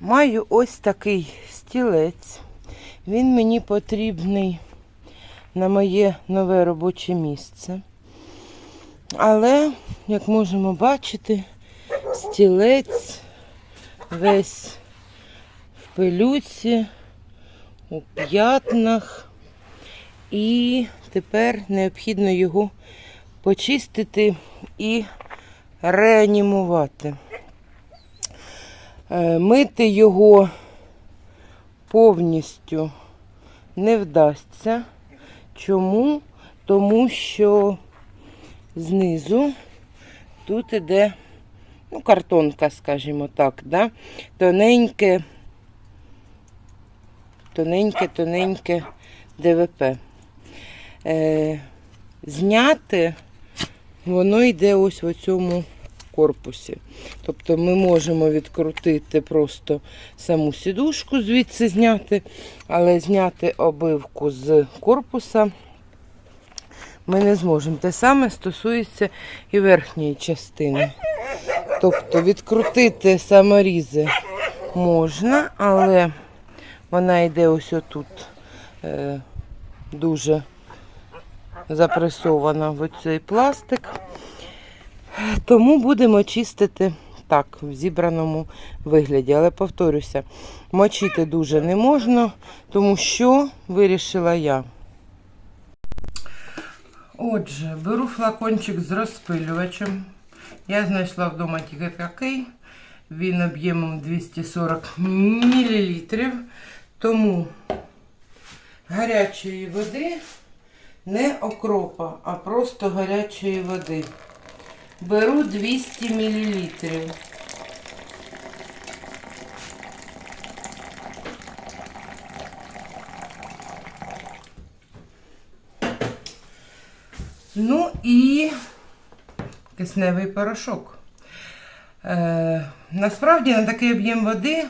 Маю ось такий стілець. Він мені потрібний на моє нове робоче місце. Але, як можемо бачити, стілець весь в пилюці, у п'ятнах. І тепер необхідно його почистити і реанімувати. Е, Мити його повністю не вдасться. Чому? Тому що знизу тут іде ну, картонка, скажімо так, да? тоненьке, тоненьке, тоненьке ДВП. Е, зняти воно йде ось в цьому корпусі. Тобто ми можемо відкрутити просто саму сідушку, звідси зняти, але зняти обивку з корпуса ми не зможемо. Те саме стосується і верхньої частини. Тобто відкрутити саморізи можна, але вона йде ось отут е, дуже запресована в цей пластик. Тому будемо чистити так, в зібраному вигляді. Але повторюся, мочити дуже не можна, тому що вирішила я. Отже, беру флакончик з розпилювачем. Я знайшла вдома тільки такий. Він об'ємом 240 мл. Тому гарячої води, не окропа, а просто гарячої води. Беру 200 мл. Ну і кисневий порошок. Е, насправді на такий об'єм води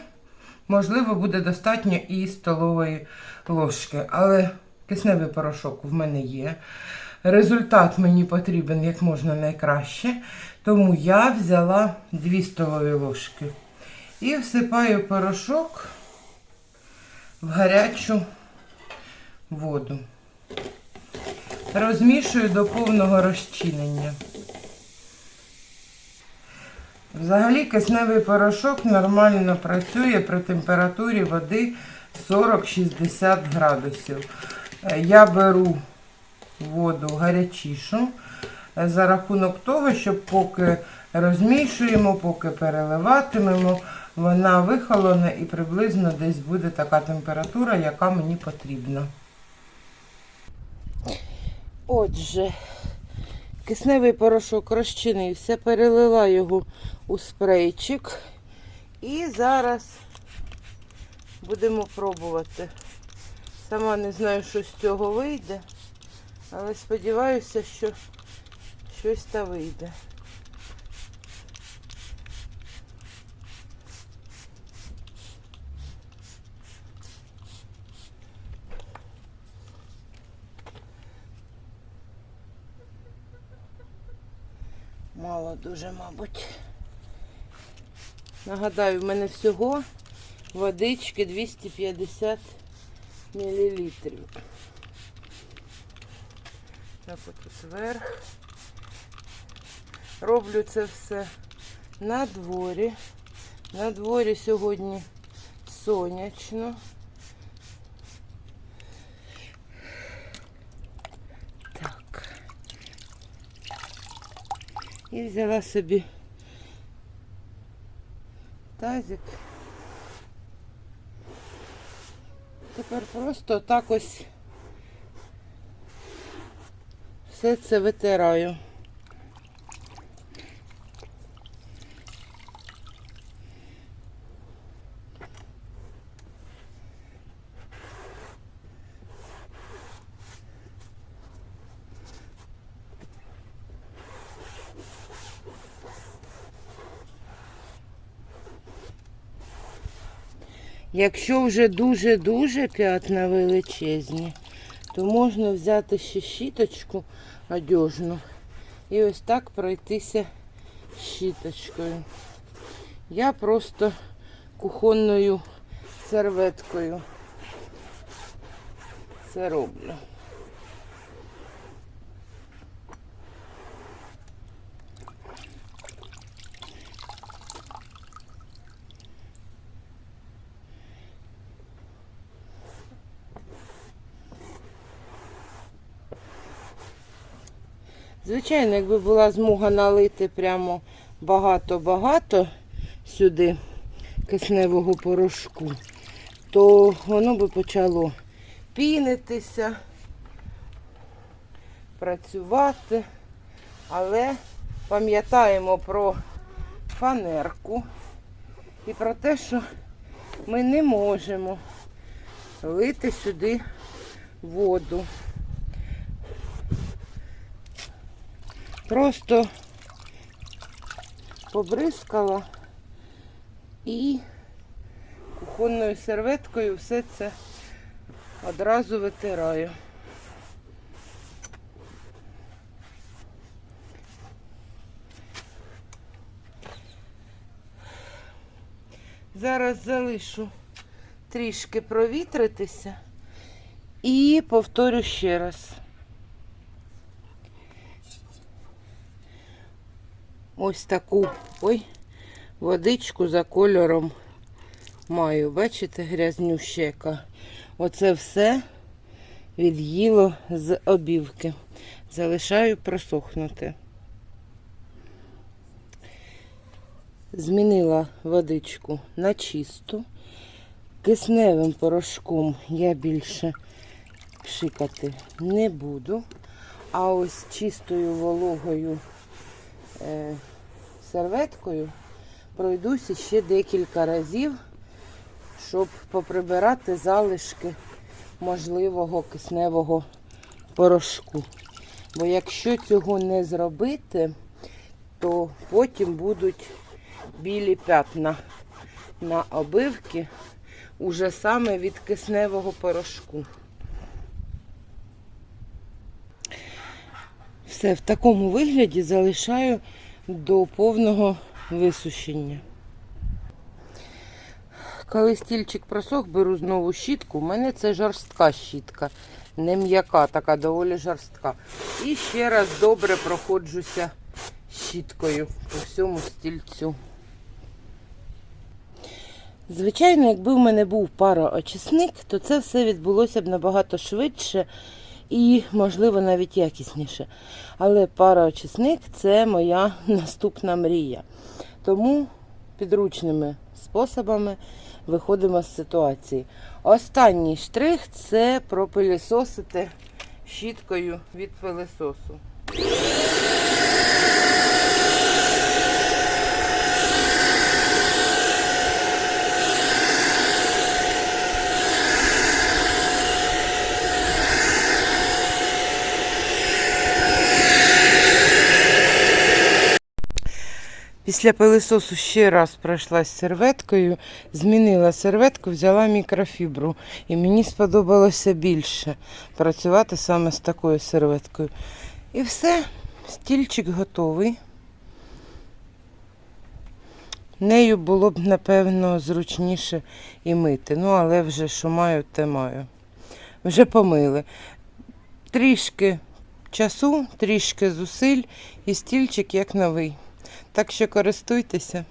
можливо буде достатньо і столової ложки, але кисневий порошок в мене є. Результат мені потрібен як можна найкраще, тому я взяла 2 столові ложки і всипаю порошок в гарячу воду. Розмішую до повного розчинення. Взагалі кисневий порошок нормально працює при температурі води 40-60 градусів. Е, Я беру воду гарячішу е, за рахунок того, щоб поки розмішуємо, поки переливатимемо, вона вихолоне і приблизно десь буде така температура, яка мені потрібна. Отже, кисневий порошок розчинився, перелила його у спрейчик. І зараз будемо пробувати. Сама не знаю, що з цього вийде, але сподіваюся, що щось та вийде. Мало дуже, мабуть. Нагадаю, в мене всього водички 250 мл. Так от вверх. Роблю це все на дворі. На дворі сьогодні сонячно. Так. І взяла собі тазик. Тепер просто так ось все це витираю. Якщо вже дуже-дуже п'ятна величезні, то можна взяти ще щіточку одежну і ось так пройтися щіточкою. Я просто кухонною серветкою це роблю. Звичайно, якби була змога налити прямо багато-багато сюди кисневого порошку, то воно би почало пінитися, працювати. Але пам'ятаємо про фанерку і про те, що ми не можемо лити сюди воду. Просто побризкала і кухонною серветкою все це одразу витираю. Зараз залишу трішки провітритися і повторю ще раз. Ось таку ой, водичку за кольором маю. Бачите, грязнюща яка. Оце все від'їло з обівки. Залишаю просохнути. Змінила водичку на чисту. Кисневим порошком я більше пшикати не буду. А ось чистою вологою е, серветкою пройдуся ще декілька разів, щоб поприбирати залишки можливого кисневого порошку. Бо якщо цього не зробити, то потім будуть білі п'ятна на обивки уже саме від кисневого порошку. Все в такому вигляді залишаю до повного висушення. Коли стільчик просох, беру знову щітку. У мене це жорстка щітка, не м'яка, така доволі жорстка. І ще раз добре проходжуся щіткою по всьому стільцю. Звичайно, якби в мене був пароочисник, то це все відбулося б набагато швидше і, можливо, навіть якісніше. Але пароочисник це моя наступна мрія. Тому підручними способами виходимо з ситуації. Останній штрих це пропилісосити щіткою від пилисосу. Після пилисосу ще раз пройшлась серветкою, змінила серветку, взяла мікрофібру. І мені сподобалося більше працювати саме з такою серветкою. І все, стільчик готовий. Нею було б, напевно, зручніше і мити. Ну, але вже що маю, те маю. Вже помили. Трішки часу, трішки зусиль і стільчик як новий. Так що користуйтеся.